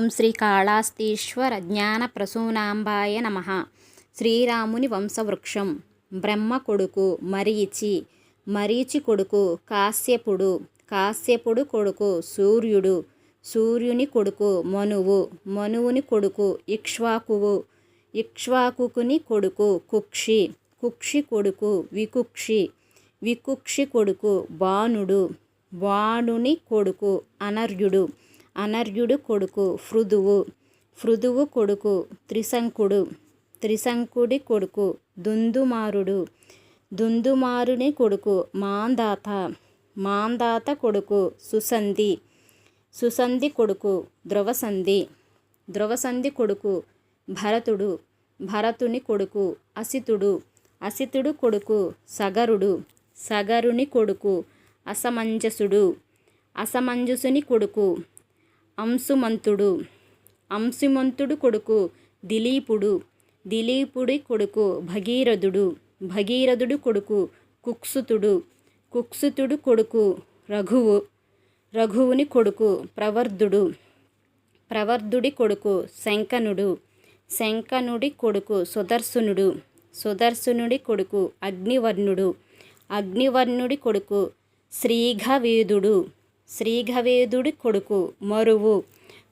ఓం శ్రీ కాళాస్తీశ్వర జ్ఞాన ప్రసూనాంబాయ నమ. శ్రీరాముని వంశవృక్షం బ్రహ్మ కొడుకు మరీచి మరీచి కొడుకు కాశ్యపుడు కాశ్యపుడు కొడుకు సూర్యుడు సూర్యుని కొడుకు మనువు మనువుని కొడుకు ఇక్ష్వాకువు ఇక్ష్వాకుని కొడుకు కుక్షి కుక్షి కొడుకు వికుక్షి వికుక్షి కొడుకు బాణుడు బాణుని కొడుకు అనర్యుడు అనర్యుడు కొడుకు ఫృదువు ఫృదువు కొడుకు త్రిశంకుడు. త్రిశంకుడి కొడుకు దుందుమారుడు. దుందుమారుని కొడుకు మాందాత. మాందాత కొడుకు సుసంధి. సుసంధి కొడుకు ధ్రువసంధి ధ్రువసంధి కొడుకు భరతుడు. భరతుని కొడుకు అసితుడు. అసితుడు కొడుకు సగరుడు. సగరుని కొడుకు అసమంజసుడు. అసమంజసుని కొడుకు అంశుమంతుడు. అంశుమంతుడు కొడుకు దిలీపుడు. దిలీపుడి కొడుకు భగీరథుడు. భగీరథుడు కొడుకు కుక్సుతుడు. కుక్సుతుడు కొడుకు రఘువు. రఘువుని కొడుకు ప్రవర్ధుడు. ప్రవర్ధుడి కొడుకు శంకనుడు. శంకనుడి కొడుకు సుదర్శనుడు. సుదర్శనుడి కొడుకు అగ్నివర్ణుడు. అగ్నివర్ణుడి కొడుకు శ్రీఘవేదుడు. శ్రీఘవేదుడి కొడుకు మరువు.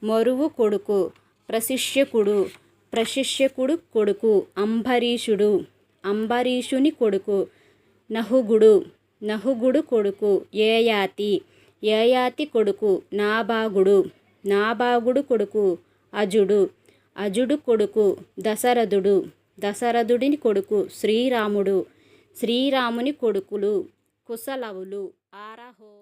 మరువు కొడుకు ప్రశిష్యకుడు ప్రశిష్యకుడు కొడుకు అంబరీషుడు అంబరీషుని కొడుకు నహుగుడు నహుగుడు కొడుకు ఏయాతి ఏయాతి కొడుకు నాభాగుడు నాభాగుడు కొడుకు అజుడు అజుడు కొడుకు దశరథుడు దశరథుడిని కొడుకు శ్రీరాముడు శ్రీరాముని కొడుకులు కుశలవులు ఆరహో